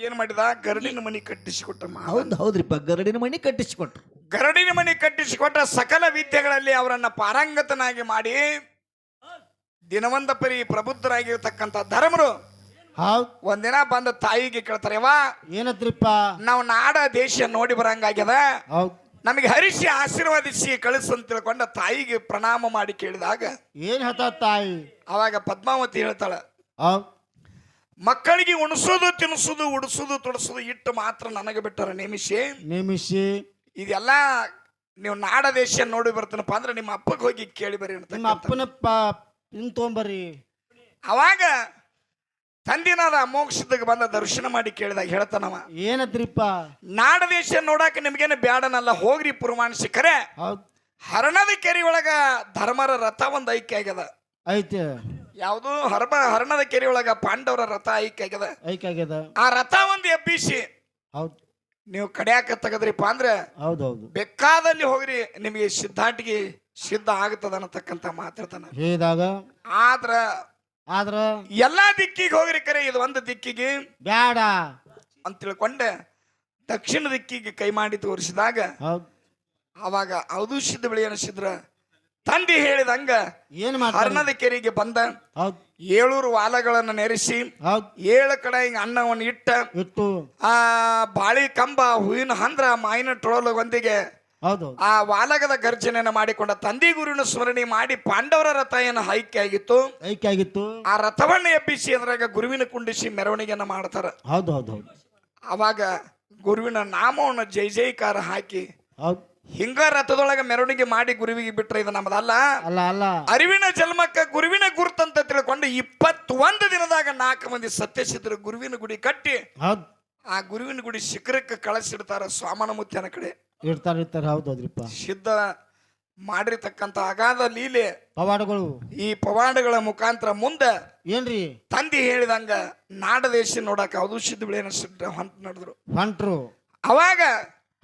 ಏನ್ ಮಾಡಿದ? ಗರಡಿನ ಮನಿ ಕಟ್ಟಿಸಿಕೊಟ್ಟ. ಹೌದು ಹೌದ್ರಿಪ್ಪ ಗರಡಿನ ಮಣಿ ಕಟ್ಟಿಸಿಕೊಟ್ರು. ಗರಡಿನ ಮನೆ ಕಟ್ಟಿಸಿಕೊಟ್ಟ ಸಕಲ ವಿದ್ಯೆಗಳಲ್ಲಿ ಅವರನ್ನ ಪಾರಂಗತನಾಗಿ ಮಾಡಿ ದಿನವಂದ ಪರಿ ಪ್ರಬುದ್ಧರಾಗಿರ್ತಕ್ಕಂಥ ಧರ್ಮರು ಹೌದು. ಒಂದಿನ ಬಂದ ತಾಯಿಗೆ ಕೇಳ್ತಾರೆ ಏನತ್ರಿಪ್ಪ? ನಾವು ನಾಡ ದೇಶ ನೋಡಿ ಬರಂಗಾಗ್ಯದ. ಹೌದು. ನಮಗೆ ಹರಿಸಿ ಆಶೀರ್ವಾದಿಸಿ ಕಳಿಸು ಅಂತ ತಿಳ್ಕೊಂಡ ತಾಯಿಗೆ ಪ್ರಣಾಮ ಮಾಡಿ ಕೇಳಿದಾಗ ಏನ್ ಹೇಳ್ತಾ ತಾಯಿ? ಅವಾಗ ಪದ್ಮಾವತಿ ಹೇಳ್ತಾಳ ಹೌದ್. ಮಕ್ಕಳಿಗೆ ಉಣಿಸೋದು ತಿನ್ನಿಸೋದು ಉಡಿಸೋದು ತೊಡಸೋದು ಇಟ್ಟು ಮಾತ್ರ ನನಗೆ ಬಿಟ್ಟರೆ ನೇಮಿಸಿ ನೇಮಿಸಿ ಇದೆಲ್ಲ ನೀವು ನಾಡ ದೇಶ ನೋಡಿ ಬರ್ತೀನಪ್ಪ ಅಂದ್ರೆ ನಿಮ್ಮ ಅಪ್ಪಗೆ ಹೋಗಿ ಕೇಳಿ ಬರ್ರಿ ಅಂತ ನಿಮ್ಮ ಅಪ್ಪನಪ್ಪ ಇನ್ ತೊಗೊಂಬರ್ರಿ. ಅವಾಗ ತಂದಿನಾದ ಮೋಕ್ಷದಾಗ ಬಂದ ದರ್ಶನ ಮಾಡಿ ಕೇಳಿದಾಗ ಹೇಳ್ತಾನವ ಏನತ್ರಿಪ್ಪ? ನಾಡ ದೇಶ ನೋಡಾಕ ನಿಮ್ಗೇನು ಬ್ಯಾಡನಲ್ಲ ಹೋಗ್ರಿ ಪುರಮಾಣಿಸಿಕರೆ ಹರಣದ ಕೆರೆ ಒಳಗ ಧರ್ಮರ ರಥ ಒಂದು ಐಕ್ಯ ಆಗ್ಯದ. ಐತೆ ಯಾವುದು ಹರಬ ಹರಣದ ಕೆರೆ ಒಳಗ ಪಾಂಡವರ ರಥ ಐಕ್ಯಾಗದ ಐಕ್ಯಾಗದ ಆ ರಥ ಒಂದು ಎಬ್ಬಿಸಿ. ಹೌದ್. ನೀವು ಕಡ್ಯಾಕ ತೆಗದ್ರಿಪ್ಪ ಅಂದ್ರೆ ಹೌದು ಹೌದು ಬೇಕಾದಲ್ಲಿ ಹೋಗ್ರಿ ನಿಮಗೆ ಸಿದ್ಧಾಟಿಗೆ ಸಿದ್ಧ ಆಗ್ತದ ಅನ್ನತಕ್ಕಂತ ಮಾತಾಡ್ತಾನ ಹೇಳಿದಾಗ ಆದ್ರ ಆದ್ರ ಎಲ್ಲಾ ದಿಕ್ಕಿಗೆ ಹೋಗ್ರಿ ಕರೆ ಇದು ಒಂದು ದಿಕ್ಕಿಗೆ. ಬ್ಯಾಡ. ಅಂತ ತಿಳ್ಕೊಂಡೆ ದಕ್ಷಿಣ ದಿಕ್ಕಿಗೆ ಕೈ ಮಾಡಿ ತೋರಿಸಿದಾಗ ಹೌದ್. ಅವಾಗ ಅದು ಸಿದ್ಧ ಬೆಳೆ ಅನಿಸಿದ್ರ ತಂದೆ ಹೇಳಿದಂಗ ಏನ್ ಅರ್ಣದ ಹರ್ಣದ ಕೆರೆಗೆ ಬಂದ ಏಳೂರು ವಾಲಗಳನ್ನು ನೆರೆಸಿ ಏಳು ಕಡೆ ಹಿಂಗ ಅನ್ನವನ್ನು ಇಟ್ಟ ಆ ಬಾಳಿ ಕಂಬ ಹೂವಿನ ಹಂದ್ರ ಮಾಯಿನ ಹೌದ್. ಆ ವಾಲಗದ ಗರ್ಜನೆಯನ್ನು ಮಾಡಿಕೊಂಡ ತಂದೆ ಗುರುವಿನ ಸ್ಮರಣೆ ಮಾಡಿ ಪಾಂಡವರ ರಥ ಏನು ಹೈಕೆ ಆಗಿತ್ತು. ಹೈಕೆ ಆಗಿತ್ತು. ಆ ರಥವನ್ನ ಎಬ್ಬಿಸಿ ಅದ್ರಾಗ ಗುರುವಿನ ಕುಂಡಿಸಿ ಮೆರವಣಿಗೆಯನ್ನ ಮಾಡ್ತಾರ. ಹೌದು ಹೌದು ಹೌದು. ಅವಾಗ ಗುರುವಿನ ನಾಮವನ್ನು ಜೈ ಜೈಕಾರ ಹಾಕಿ ಹೌದ್. ಹಿಂಗ ರಥದೊಳಗ ಮೆರವಣಿಗೆ ಮಾಡಿ ಗುರುವಿಗೆ ಬಿಟ್ರೆ ಇದು ನಮ್ದಲ್ಲ? ಅಲ್ಲ ಅಲ್ಲ. ಅರಿವಿನ ಜನ್ಮಕ್ಕ ಗುರುವಿನ ಗುರುತಂತ ತಿಳ್ಕೊಂಡು ಇಪ್ಪತ್ತೊಂದು ದಿನದಾಗ ನಾಲ್ಕು ಮಂದಿ ಸತ್ಯಸಿದ್ರ ಗುರುವಿನ ಗುಡಿ ಕಟ್ಟಿ ಹೌದ್. ಆ ಗುರುವಿನ ಗುಡಿ ಶಿಖರಕ್ಕೆ ಕಳಿಸಿಡ್ತಾರ ಸ್ವಾಮನ ಮುತ್ಯನ ಕಡೆ. ಇರ್ತಾರ ಇರ್ತಾರ. ಹೌದು ಹೌದ್ರಿಪ್ಪ. ಸಿದ್ಧ ಮಾಡಿರ್ತಕ್ಕಂತ ಅಗಾಧ ಲೀಲೆ ಪವಾಡಗಳು. ಈ ಪವಾಡಗಳ ಮುಖಾಂತರ ಮುಂದೆ ಏನ್ರಿ? ತಂದಿ ಹೇಳಿದಂಗ ನಾಡ ದೇಶ ನೋಡಕ ಅವಧೂ ಸಿದ್ಧ ಬಿಳಿಯನ ಸಿದ್ಧ ಹೊಂಟ ನಡೆದ್ರು. ಹೊಂಟ್ರು. ಅವಾಗ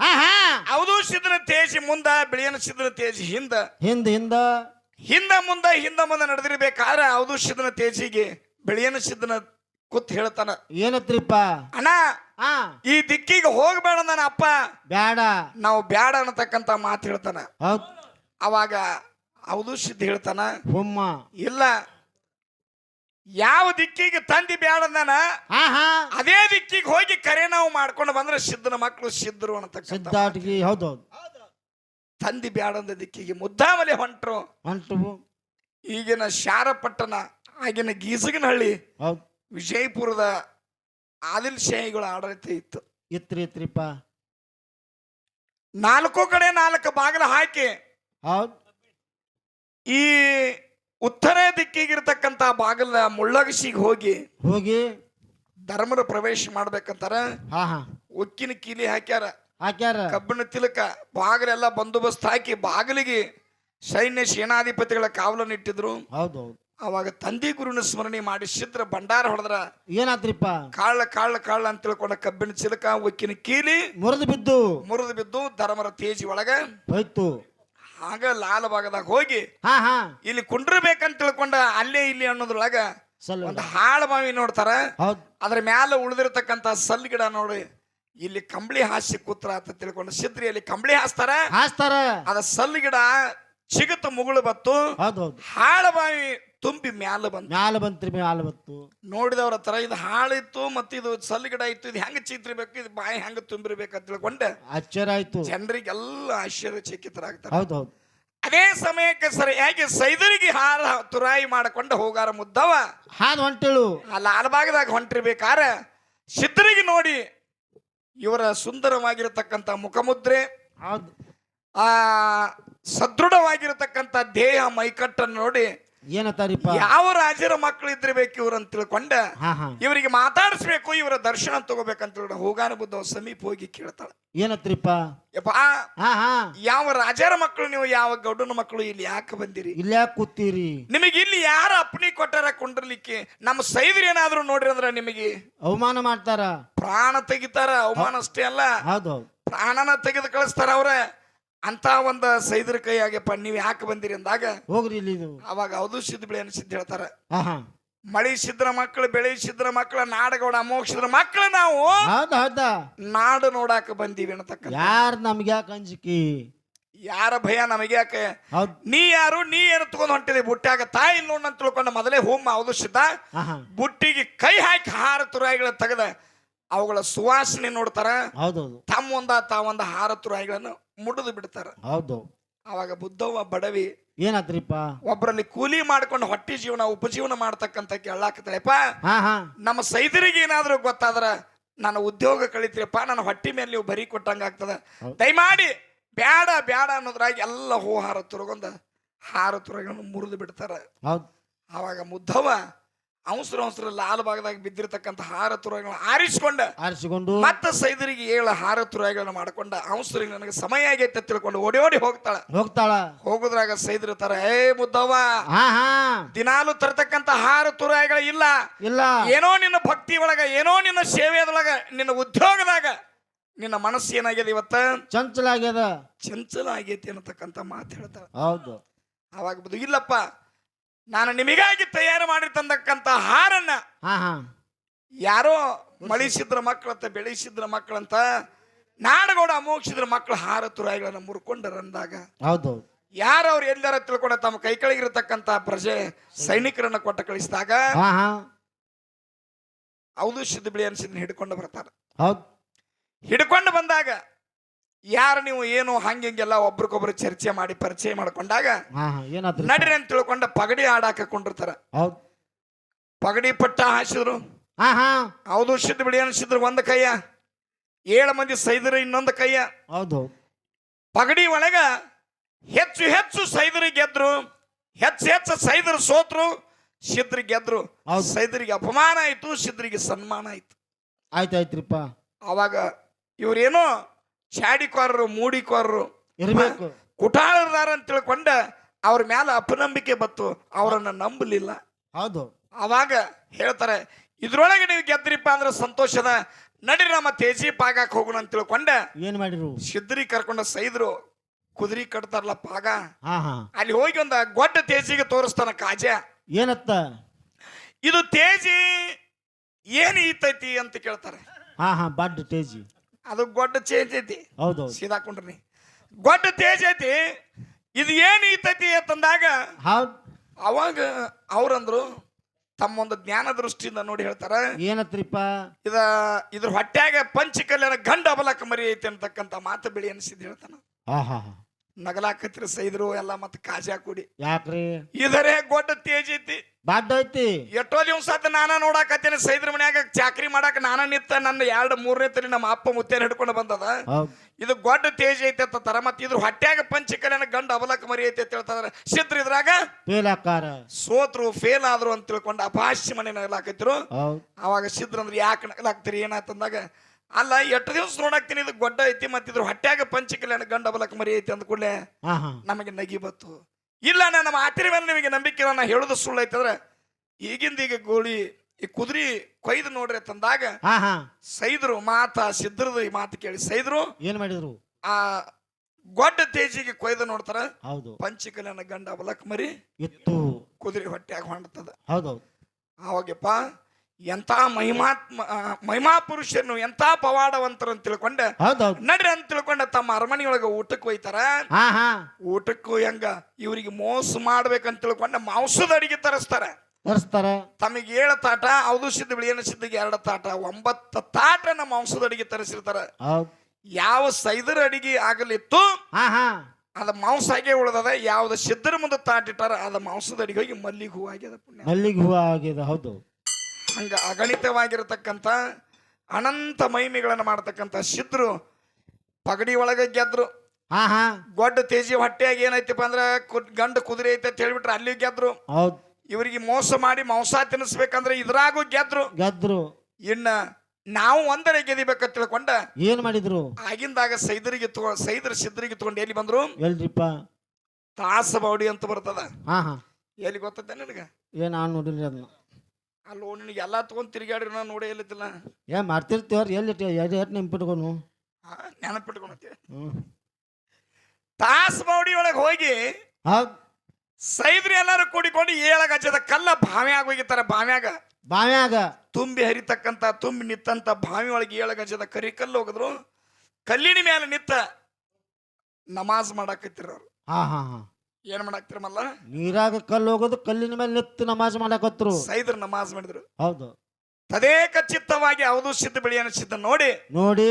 ಹಾ ಹಾ. ಅವಧೂ ಸಿದ್ಧನ ತೇಜಿ ಮುಂದ ಬಿಳಿಯನ ಸಿದ್ಧನ ತೇಜಿ ಹಿಂದ. ಹಿಂದ ಹಿಂದ. ಹಿಂದ ಮುಂದ ಹಿಂದ ಮುಂದ ನಡೆದಿರ್ಬೇಕಾದ್ರೆ ಅವಧೂ ಸಿದ್ಧನ ತೇಜಿಗೆ ಬಿಳಿಯನ ಸಿದ್ಧನ ಕೂತ್ ಹೇಳ್ತಾನ. ಏನತ್ರಿಪ್ಪ? ಅಣ್ಣ ಈ ದಿಕ್ಕಿಗೆ ಹೋಗ್ಬೇಡ ನನ್ನ ಅಪ್ಪ. ಬ್ಯಾಡ. ನಾವು ಬ್ಯಾಡ ಅನ್ನತಕ್ಕಂತ ಮಾತು ಹೇಳ್ತಾನ. ಹೌದ್. ಅವಾಗ ಅವಧೂ ಸಿದ್ಧ ಹೇಳ್ತಾನ. ಹುಮ್ಮ. ಇಲ್ಲ ಯಾವ ದಿಕ್ಕಿಗೆ ತಂದಿ ಬೇಡ ಹಾ ಹಾ ಅದೇ ದಿಕ್ಕಿಗೆ ಹೋಗಿ ಕರೆ ನಾವು ಮಾಡ್ಕೊಂಡು ಬಂದ್ರೆ ಸಿದ್ಧನ ಮಕ್ಕಳು ಸಿದ್ಧರು ಅಂತ ಸಿದ್ಧಾಟಿಗೆ ಹೌದು ಹೌದ್ ತಂದಿ ಬ್ಯಾಡಂದ ದಿಕ್ಕಿಗೆ ಮುದ್ದಾಮಲೆ ಹೊಂಟ್ರು. ಹೊಂಟು ಈಗಿನ ಶಾರಪಟ್ಟಣ ಆಗಿನ ಗೀಸಗನಹಳ್ಳಿ ಹೌದು. ವಿಜಯಪುರದ ಆದಿಲ್ ಶಾಹಿಗಳ ಆಡಳಿತ ಇತ್ತು. ಇತ್ರಿ ಇತ್ರಿಪ್ಪ. ನಾಲ್ಕು ಕಡೆ ನಾಲ್ಕು ಬಾಗಿಲು ಹಾಕಿ ಹೌದು. ಈ ಉತ್ತರ ದಿಕ್ಕಿಗಿರ್ತಕ್ಕಂಥ ಬಾಗಿಲ ಮುಳ್ಳಗಸಿಗೆ ಹೋಗಿ ಹೋಗಿ ಧರ್ಮರ ಪ್ರವೇಶ ಮಾಡ್ಬೇಕಂತಾರ. ಹಾ ಹಾ. ಉಕ್ಕಿನ ಕೀಲಿ ಹಾಕ್ಯಾರ. ಹಾಕ್ಯಾರ. ಕಬ್ಬಿಣ ತಿಲಕ ಬಾಗಿಲೆಲ್ಲ ಬಂದೋಬಸ್ತ್ ಹಾಕಿ ಬಾಗಿಲಿಗೆ ಸೈನ್ಯ ಸೇನಾಧಿಪತಿಗಳ ಕಾವಲನ್ನು ಇಟ್ಟಿದ್ರು. ಹೌದು ಹೌದ್. ಅವಾಗ ತಂದೆ ಗುರುನ ಸ್ಮರಣೆ ಮಾಡಿ ಸಿದ್ರ ಭಂಡಾರ ಹೊಡೆದ್ರ ಏನಾದ್ರಿಪ್ಪ? ಕಾಳ ಕಾಳ ಕಾಳ ಅಂತ ತಿಳ್ಕೊಂಡ ಕಬ್ಬಿಣ ಚಿಲಕ ಉಕ್ಕಿನ ಕೀಲಿ ಮುರಿದು ಬಿದ್ದು. ಮುರಿದು ಬಿದ್ದು ಧರ್ಮರ ತೇಜಿ ಒಳಗ ಹೋಯ್ತು. ಆಗ ಲಾಲ ಭಾಗದಾಗ ಹೋಗಿ ಹಾ ಹಾ. ಇಲ್ಲಿ ಕುಂಡ್ರಬೇಕಂತ ತಿಳ್ಕೊಂಡ ಅಲ್ಲೇ ಇಲ್ಲಿ ಅನ್ನೋದ್ರೊಳಗ ಒಂದು ಹಾಳ ಬಾವಿ ನೋಡ್ತಾರ. ಹೌದ್. ಅದ್ರ ಮ್ಯಾಲೆ ಉಳಿದಿರ್ತಕ್ಕಂತ ಸಲ್ ಗಿಡ ನೋಡಿ ಇಲ್ಲಿ ಕಂಬಳಿ ಹಾಸಿ ಕೂತ್ರ ಅಂತ ತಿಳ್ಕೊಂಡು ಸಿದ್ರಿಯಲ್ಲಿ ಕಂಬಳಿ ಹಾಸ್ತಾರ. ಹಾಸ್ತಾರ. ಅದ ಸಲ್ ಗಿಡ ಚಿಗತ ಮುಗುಳು ಬತ್ತು ಹೌದ್ ಹೌದ್. ಹಾಳ ಬಾವಿ ತುಂಬಿ ಮ್ಯಾಲ ಬಂತು. ಮ್ಯಾಲ ಬಂತ್ರಿ ಮ್ಯಾಲ ಬಂತು. ನೋಡಿದವ್ರ ಹತ್ರ ಇದು ಹಾಳಿತ್ತು ಮತ್ತೆ ಇದು ಸಲ್ ಗಿಡ ಇತ್ತು ಇದು ಹೆಂಗ ಚಿತ್ರಿಬೇಕು ಇದು ಬಾಯಿ ಹೆಂಗ ತುಂಬಿರ್ಬೇಕು ಅಂತ ತಿಳ್ಕೊಂಡೆ. ಆಶ್ಚರ್ಯ ಆಯ್ತು. ಜನರಿಗೆಲ್ಲ ಆಶ್ಚರ್ಯಚಕಿತರಾಗ್ತಾರೆ ಹೌದು ಹೌದು. ಅದೇ ಸಮಯಕ್ಕೆ ಸರಿಯಾಗಿ ಸೈದರಿಗೆ ಹಾರ ತುರಾಯಿ ಮಾಡಿಕೊಂಡು ಹೋಗಾರ ಮುದ್ದವ. ಹಾದ್ ಹೊಂಟಳು. ಆ ಲಾಲ್ಬಾಗದಾಗ ಹೊಂಟಿರ್ಬೇಕಾರ ಸಿದ್ಧರಿಗೆ ನೋಡಿ ಇವರ ಸುಂದರವಾಗಿರತಕ್ಕಂಥ ಮುಖಮುದ್ರೆ ಹೌದು. ಆ ಸದೃಢವಾಗಿರತಕ್ಕಂಥ ದೇಹ ಮೈಕಟ್ಟನ್ನು ನೋಡಿ ಏನತ್ತಾರಿಪ್ಪ ಯಾವ ರಾಜರ ಮಕ್ಕಳು ಇದ್ರಬೇಕು ಇವ್ರು ಅಂತ ತಿಳ್ಕೊಂಡ ಇವರಿಗೆ ಮಾತಾಡಿಸ್ಬೇಕು ಇವರ ದರ್ಶನ ತಗೋಬೇಕಂತ ಹೇಳಿ ಹೋಗಾನ ಬುದ್ಧ ಸಮೀಪ ಹೋಗಿ ಕೇಳ್ತಾಳ. ಏನತ್ರಿಪ್ಪ? ಯಪ್ಪ ಯಾವ ರಾಜರ ಮಕ್ಕಳು ನೀವು ಯಾವ ಗೌಡನ ಮಕ್ಕಳು ಇಲ್ಲಿ ಯಾಕೆ ಬಂದಿರಿ? ಇಲ್ಲಿ ಯಾಕೆ ಕೂತೀರಿ? ನಿಮಗೆ ಇಲ್ಲಿ ಯಾರ ಅಪ್ಣಿ ಕೊಟ್ಟಾರ ಕೊಂಡಿರ್ಲಿಕ್ಕೆ? ನಮ್ಮ ಸೈದ್ರಿ ಏನಾದ್ರು ನೋಡ್ರಿ ಅಂದ್ರ ನಿಮಗೆ ಅವಮಾನ ಮಾಡ್ತಾರ? ಪ್ರಾಣ ತೆಗಿತಾರ ಅವಮಾನ ಅಷ್ಟೇ ಅಲ್ಲ. ಹೌದ್. ಪ್ರಾಣನ ತೆಗೆದು ಕಳಿಸ್ತಾರ ಅವ್ರ. ಅಂತ ಒಂದ ಸೈದ್ರ ಆಗ್ಯಪ್ಪ ನೀವ್ ಯಾಕೆ ಬಂದಿರಿ ಅಂದಾಗ ಹೋಗ್ರಿ ಇಲ್ಲಿ ಇದು ಅವಾಗ ಅದು ಸಿದ್ಧ ಬೆಳೆ ಸಿದ್ಧ ಹೇಳ್ತಾರ. ಹಾ ಸಿದ್ರ ಮಕ್ಳು ಮಕ್ಕಳು ಬೆಳೆಸಿದ್ರ ಮಕ್ಕಳ ನಾಡಗೌಡ ಅಮೋಕ್ಷಿದ್ರ ಮಕ್ಕಳು ನಾವು. ಹೌದ ಹೌದ. ನಾಡು ನೋಡಾಕ ಬಂದೀವಿ ಅನ್ನತಕ್ಕ ಯಾರ್ ನಮ್ಗೆ ಯಾಕೆ ಅಂಜಿಕೆ? ಯಾರ ಭಯ ನಮಗೆ ಯಾಕೆ? ಹೌದ್. ನೀ ಯಾರು ನೀ ಏನು ತಗೊಂಡ್ ಹೊಂಟಿದೆ? ಬುಟ್ಟ್ಯಾಗ ತಾಯಿ ನೋಡ್ ಅಂತ ತಿಳ್ಕೊಂಡು ಮೊದಲೇ ಹೋಮ ಅವಧು ಸಿದ್ಧ. ಬುಟ್ಟಿಗೆ ಕೈ ಹಾಕಿ ಹಾರ ತುರಾಯಿಗಳ ತೆಗೆದ ಅವುಗಳ ಸುವಾಸನೆ ನೋಡ್ತಾರ. ಹೌದೌದು ತಮ್ಮ ಒಂದ ತಾವೊಂದ ಹಾರ ತುರಾಯಿಗಳನ್ನು ಮುಡಿದು ಬಿಡ್ತಾರ. ಹೌದು. ಅವಾಗ ಬುದ್ಧವ್ವ ಬಡವಿ ಏನಾದ್ರಿಪ್ಪ? ಒಬ್ಬರಲ್ಲಿ ಕೂಲಿ ಮಾಡ್ಕೊಂಡು ಹೊಟ್ಟಿ ಜೀವನ ಉಪಜೀವನ ಮಾಡ್ತಕ್ಕಂತ ಕೇಳಾಕತ್ತಳೆಪ್ಪ. ಹಾ ಹಾ. ನಮ್ಮ ಸೈದರಿಗೆ ಏನಾದ್ರೂ ಗೊತ್ತಾದ್ರ ನಾನು ಉದ್ಯೋಗ ಕಳಿತೀರಪ್ಪ ನನ್ನ ಹೊಟ್ಟಿ ಮೇಲೆ ನೀವು ಬರಿ ಕೊಟ್ಟಂಗ ಆಗ್ತದ. ದಯಮಾಡಿ ಬ್ಯಾಡ ಬ್ಯಾಡ ಅನ್ನೋದ್ರಾಗ ಎಲ್ಲ ಹೂ ಹಾರ ತುರುಗೊಂದ ಹಾರ ತುರಗ ಮುರಿದು ಬಿಡ್ತಾರ. ಅವಾಗ ಮುದ್ದವ ಅವಸರ ಅವಸರ ಲಾಲ್ ಭಾಗದಾಗ ಬಿದ್ದಿರತಕ್ಕಂತ ಹಾರ ತುರಾಯಿಗಳನ್ನ ಆರಿಸಿಕೊಂಡ ಆರಿಸಿಕೊಂಡು ಮತ್ತ ಸೈದರಿಗೆ ಏಳ ಹಾರ ತುರಾಯಿಗಳನ್ನ ಮಾಡ್ಕೊಂಡ ಅವಸರಿಗೆ ನನಗೆ ಸಮಯ ಆಗೈತೆ ತಿಳ್ಕೊಂಡು ಓಡಿ ಓಡಿ ಹೋಗ್ತಾಳ. ಹೋಗ್ತಾಳ. ಹೋಗುದ್ರಾಗ ತರ ಏ ಮುದ್ದವ್ವ ದಿನಾಲು ತರತಕ್ಕಂತ ಹಾರ ತುರಾಯಿಗಳ ಇಲ್ಲ. ಇಲ್ಲ. ಏನೋ ನಿನ್ನ ಭಕ್ತಿ ಒಳಗ ಏನೋ ನಿನ್ನ ಸೇವೆದೊಳಗ ನಿನ್ನ ಉದ್ಯೋಗದಾಗ ನಿನ್ನ ಮನಸ್ಸು ಏನಾಗಿದೆ ಇವತ್ತ? ಚಂಚಲ ಆಗ್ಯದ ಚಂಚಲ ಆಗೈತಿ ಅನ್ನತಕ್ಕಂತ ಮಾತು ಹೇಳ್ತಾಳ. ಹೌದು. ಅವಾಗ ಇಲ್ಲಪ್ಪ ನಾನು ನಿಮಗಾಗಿ ತಯಾರು ಮಾಡಿ ತಂದಕ್ಕಂತ ಹಾರನ್ನ ಹಾ ಹಾ. ಯಾರೋ ಮಳಿಸಿದ್ರ ಮಕ್ಕಳಂತ ಬೆಳೆಸಿದ್ರ ಮಕ್ಕಳಂತ ನಾಡಗೌಡ ಅಮೋಕ್ಷಿದ್ರ ಮಕ್ಕಳ ಹಾರ ತುರಾಯಿಗಳನ್ನ ಮುರ್ಕೊಂಡರಂದಾಗ ಹೌದು. ಯಾರು ಅವ್ರು ಎಲ್ಲಾರ ತಿಳ್ಕೊಂಡ ತಮ್ಮ ಕೈ ಕೆಳಗಿರತಕ್ಕಂತ ಪ್ರಜೆ ಸೈನಿಕರನ್ನ ಕೊಟ್ಟ ಕಳಿಸಿದಾಗ ಹಾ ಹಾ. ಬಿಳಿ ಅನಿಸಿದ್ನ ಹಿಡ್ಕೊಂಡು ಬರ್ತಾರ ಹೌದು. ಹಿಡ್ಕೊಂಡು ಬಂದಾಗ ಯಾರು ನೀವು ಏನು ಹಂಗೆಲ್ಲ ಒಬ್ರಿಗೊಬ್ರು ಚರ್ಚೆ ಮಾಡಿ ಪರಿಚಯ ಮಾಡ್ಕೊಂಡಾಗ ನಡ್ರಿ ಅಂತ ತಿಳ್ಕೊಂಡ ಪಗಡಿ ಆಡಾಕ ಕೊಂಡಿರ್ತಾರ. ಹೌದ್. ಪಗಡಿ ಪಟ್ಟ ಹಾಸಿದ್ರು. ಹೌದು ಹಾ ಬಿಡಿ ಅನ್ಸಿದ್ರು ಒಂದ್ ಕೈಯ. ಏಳು ಮಂದಿ ಸೈದ್ರು ಇನ್ನೊಂದು ಕೈಯ. ಹೌದು ಪಗಡಿ ಒಳಗ ಹೆಚ್ಚು ಹೆಚ್ಚು ಸೈದರು ಗೆದ್ರು. ಹೆಚ್ಚು ಹೆಚ್ಚು ಸೈದ್ರು ಸೋತ್ರು ಸಿದ್ರಿ ಗೆದ್ರು. ಸೈದರಿಗೆ ಅಪಮಾನ ಆಯ್ತು ಸಿದ್ರಿಗೆ ಸನ್ಮಾನ ಆಯ್ತು. ಆಯ್ತಾಯ್ತ್ರಿಪ್ಪ ಅವಾಗ ಇವ್ರೇನೋ ಚಾಡಿಕೋರರು ಮೂಡಿಕೋರರು ಇರಬೇಕು. ಕುಟಾಳದಾರ ಅಂತ ತಿಳ್ಕೊಂಡ ಅವ್ರ ಮ್ಯಾಲ ಅಪನಂಬಿಕೆ ಬತ್ತು ಅವರನ್ನ ನಂಬಲಿಲ್ಲ. ಹೌದು. ಅವಾಗ ಹೇಳ್ತಾರೆ ಇದ್ರೊಳಗೆ ನೀವು ಗೆದ್ರಿಪ್ಪ ಅಂದ್ರೆ ಸಂತೋಷದ ನಡಿ ನಮ್ಮ ತೇಜಿ ಪಾಗಕ್ಕೆ ಹೋಗೋಣ ಅಂತ ತಿಳ್ಕೊಂಡ ಏನ್ ಮಾಡಿರು? ಸಿದ್ರಿ ಕರ್ಕೊಂಡ ಸೈದ್ರು ಕುದುರಿ ಕಟ್ತಾರಲ್ಲ ಪಾಗ. ಹಾ ಹಾ. ಅಲ್ಲಿ ಹೋಗಿ ಒಂದ ಗೊಡ್ಡ ತೇಜಿಗೆ ತೋರಿಸ್ತಾನ ಕಾಜ. ಏನತ್ತ? ಇದು ತೇಜಿ ಏನ್ ಈತೈತಿ ಅಂತ ಕೇಳ್ತಾರೆ. ಹಾ ಹಾ ಬಡ್ ತೇಜಿ. ಅದು ಗೊಡ್ಡ ಚೇಂಜ್ ಐತಿ. ಹೌದು ಸೀದಾ ಕುಂಡ್ರಿ ಗೊಡ್ಡ ತೇಜ್ ಐತಿ. ಇದು ಏನ್ ಈತೈತಿ ಅಂತಂದಾಗ ಹೌದು ಅವಾಗ ಅವ್ರಂದ್ರು ತಮ್ಮ ಒಂದು ಜ್ಞಾನ ದೃಷ್ಟಿಯಿಂದ ನೋಡಿ ಹೇಳ್ತಾರ. ಏನತ್ರಿಪ್ಪ? ಇದ ಇದ್ರ ಹೊಟ್ಯಾಗ ಪಂಚಕಲ್ಯಾಣ ಗಂಡ ಅಬಲಕ ಮರಿ ಐತಿ ಅಂತಕ್ಕಂತ ಮಾತು ಬಿಳಿ ಅನಿಸಿದ್ ಹೇಳ್ತಾನ. ಹಾ ನಗಲಾಕತ್ತಿರ ಸೈದ್ರು ಎಲ್ಲ ಮತ್ತೆ ಕಾಜಾ ಕುಡಿ ಯಾಕ್ರಿ? ಇದರೇ ಗೊಡ್ಡ ತೇಜ್ ಐತಿ. ಬಡ್ ಐತಿ ಎಷ್ಟೋ ದಿವಸ ನಾನ ನೋಡಾಕತ್ತೇನೆ ಸೈದ್ರ ಮನ್ಯಾಗ ಚಾಕ್ರಿ ಮಾಡಾಕ ನಾನ ನಿತ್ತ ನನ್ನ ಎರಡು ಮೂರನೇ ತಲೆ ನಮ್ಮ ಅಪ್ಪ ಮುತ್ತೇನ ಹಿಡ್ಕೊಂಡು ಬಂದದ. ಇದು ಗೊಡ್ಡ ತೇಜ್ ಐತಿ ಅಂತ ತರ ಮತ್ತೆ ಇದ್ರ ಹೊಟ್ಯಾಗ ಪಂಚಕಲ್ಯಾಣ ಗಂಡ ಅವಲಕ ಮರಿ ಐತಿ ಅಂತ ಹೇಳ್ತಾರೆ. ಸಿದ್ರ ಇದ್ರಾಗ? ಸೋತ್ರು ಫೇಲ್ ಆದ್ರು ಅಂತ ತಿಳ್ಕೊಂಡು ಅಪಾಶ್ಯ ಮನೆ ನಗಲಾಕತ್ತಿರು. ಅವಾಗ ಸಿದ್ರ ಅಂದ್ರೆ ಯಾಕೆ ನಗಲಾಕ್ತಿರಿ? ಏನಾತಂದಾಗ ಅಲ್ಲ ಎಷ್ಟು ದಿವಸ ನೋಡಾಕ್ತೀನಿ ಇದು ಗೊಡ್ಡ ಐತಿ ಮತ್ತಿದ್ರು ಹೊಟ್ಯಾಗ ಪಂಚಕಲ್ಯಾಣ ಗಂಡ ಬಲಕ್ ಮರಿ ಐತಿ ಅಂದ ಕೂಡಲೇ ನಮಗೆ ನಗಿ ಬತ್ತು. ಇಲ್ಲ ನಾ ನಮ್ಮ ಆತಿರ ಮೇಲೆ ನಿಮಗೆ ನಂಬಿಕೆ ನಾನು ಹೇಳುದು ಸುಳ್ಳು ಐತಂದ್ರೆ ಈಗಿಂದ ಈಗ ಗೋಳಿ ಈ ಕುದುರಿ ಕೊಯ್ದು ನೋಡ್ರಿ ತಂದಾಗ ಸೈದ್ರು ಮಾತ ಸಿದ್ರದ ಈ ಮಾತು ಕೇಳಿ. ಸೈದ್ರು ಏನ್ ಮಾಡಿದ್ರು? ಆ ಗೊಡ್ಡ ತೇಜಿಗೆ ಕೊಯ್ದು ನೋಡ್ತಾರ ಹೌದು. ಪಂಚಕಲ್ಯಾಣ ಗಂಡ ಬಲಕ್ ಮರಿ ಇತ್ತು. ಕುದುರೆ ಹೊಟ್ಯಾಗ ಹೊಂಡ್ತದ. ಹೌದೌದು. ಅವಾಗಪ್ಪ ಎಂತ ಮಹಿಮಾತ್ಮ ಮಹಿಮಾ ಪುರುಷನು ಎಂತ ಪವಾಡವಂತರು ಅಂತ ತಿಳ್ಕೊಂಡ. ನಡ್ರಿ ಅಂತ ತಿಳ್ಕೊಂಡ ತಮ್ಮ ಅರಮನೆಯೊಳಗ ಊಟಕ್ಕೆ ಹೋಯ್ತಾರ. ಊಟಕ್ಕೂ ಹೆಂಗ ಇವರಿಗೆ ಮೋಸ ಮಾಡ್ಬೇಕಂತ ತಿಳ್ಕೊಂಡ ಮಾಂಸದ ಅಡಿಗೆ ತರಿಸ್ತಾರ. ತರಿಸ್ತಾರ. ತಮಗೆ ಏಳು ತಾಟ ಅವದು ಸಿದ್ಧ ಬಿಳಿಯನ ಸಿದ್ಧಿಗೆ ಎರಡು ತಾಟ ಒಂಬತ್ತು ತಾಟನ ಮಾಂಸದ ಅಡಿಗೆ ತರಿಸಿರ್ತಾರ. ಯಾವ ಸೈದರ ಅಡಿಗೆ ಆಗಲಿತ್ತು ಅದ ಮಾಂಸ ಹಾಗೆ ಉಳ್ದದ ಯಾವ್ದು ಸಿದ್ಧರ ಮುಂದೆ ತಾಟಿಟ್ಟಾರ ಅದ ಮಾಂಸದ ಅಡಿಗೆ ಹೋಗಿ ಮಲ್ಲಿಗೆ ಹೂ ಆಗ್ಯದ ಪುಣ್ಯ. ಮಲ್ಲಿಗೆ ಹೂವು ಆಗ್ಯದ ಹೌದು. ಹಂಗ ಅಗಣಿತವಾಗಿರತಕ್ಕಂಥ ಅನಂತ ಮಹಿಮೆಗಳನ್ನು ಮಾಡತಕ್ಕಂಥ ಸಿದ್ಧರು ಪಗಡಿ ಒಳಗೆ ಗೆದ್ರು. ಹಾ ಹಾ. ಗೊಡ್ಡ ತೇಜಿ ಹೊಟ್ಟೆಯಾಗಿ ಏನೈತಪ್ಪ ಅಂದ್ರೆ ಕು- ಗಂಡು ಕುದುರೆ ಐತೆ ಅಂತ ಹೇಳ್ಬಿಟ್ರೆ ಅಲ್ಲಿ ಗೆದ್ರು. ಹೌದ್. ಇವರಿಗೆ ಮೋಸ ಮಾಡಿ ಮಾಂಸ ತಿನ್ನಿಸ್ಬೇಕಂದ್ರೆ ಇದ್ರಾಗೂ ಗೆದ್ರು. ಗೆದ್ರು. ಇನ್ನ ನಾವು ಒಂದರೆ ಗೆದಿಬೇಕಂತ ತಿಳ್ಕೊಂಡ ಏನ್ ಮಾಡಿದ್ರು? ಆಗಿಂದಾಗ ಸೈದರಿಗೆ ಸೈದರ ಸಿದ್ರಿಗೆ ಸಿದ್ಧರಿಗೆ ತಗೊಂಡು ಎಲ್ಲಿ ಬಂದ್ರು? ಎಲ್ರಿಪ್ಪ? ತಾಸ ಬೌಡಿ ಅಂತ ಬರ್ತದ. ಹಾ ಹಾ. ಎಲ್ಲಿ ಗೊತ್ತದ ನಿನಗ? ಏನ್ ನಾನು ನೋಡಿಲ್ರಿ ಅದನ್ನ ಅಲ್ಲೋ ನಿನಗೆ ಎಲ್ಲ ತಗೊಂಡ್ ತಿರುಗಾಡ್ರಿ ನಾನು ನೋಡೇ ಇಲ್ಲತಿಲ್ಲ. ಏ ಮಾಡ್ತಿರ್ತೀವ್ರಿ ಎಲ್ಲಿ ಎಲ್ಲಿ ಎಟ್ ನೆನ್ಪಿಟ್ಕೊನು ನೆನಪಿಟ್ಕೊಳತಿ ಹ್ಞೂ ತಾಸ್ ಮೌಡಿ ಒಳಗೆ ಹೋಗಿ ಹೌದು. ಸೈದ್ರಿ ಎಲ್ಲಾರು ಕೂಡಿಕೊಂಡು ಏಳಗ ಗಜದ ಕಲ್ಲ ಬಾವಿಯಾಗ ಹೋಗಿರ್ತಾರೆ ಬಾವಿಯಾಗ ಬಾವ್ಯಾಗ ತುಂಬಿ ಹರಿತಕ್ಕಂತ ತುಂಬಿ ನಿತ್ತಂತ ಬಾವಿ ಒಳಗೆ ಏಳ ಗಜದ ಕರಿ ಕಲ್ಲು ಹೋಗಿದ್ರು ಕಲ್ಲಿನ ಮೇಲೆ ನಿತ್ತ ನಮಾಜ್ ಮಾಡಾಕತ್ತಿರ ಅವ್ರು ಹಾ ಹಾ ಹಾ. ಏನ್ ಮಾಡಾಕ್ತಿರ ಮಲ್ಲ ನೀರಾಗ ಕಲ್ಲು ಹೋಗೋದು ಕಲ್ಲಿನ ಮೇಲೆ ನಿತ್ತು ನಮಾಜ್ ಮಾಡಾಕತ್ರು ಸೈದ್ರ ನಮಾಜ್ ಮಾಡಿದ್ರು. ಹೌದು. ತದೇಕ ಚಿತ್ತವಾಗಿ ಯಾವುದು ಸಿದ್ಧ ಬಿಳಿ ಸಿದ್ಧ ನೋಡಿ. ನೋಡಿ.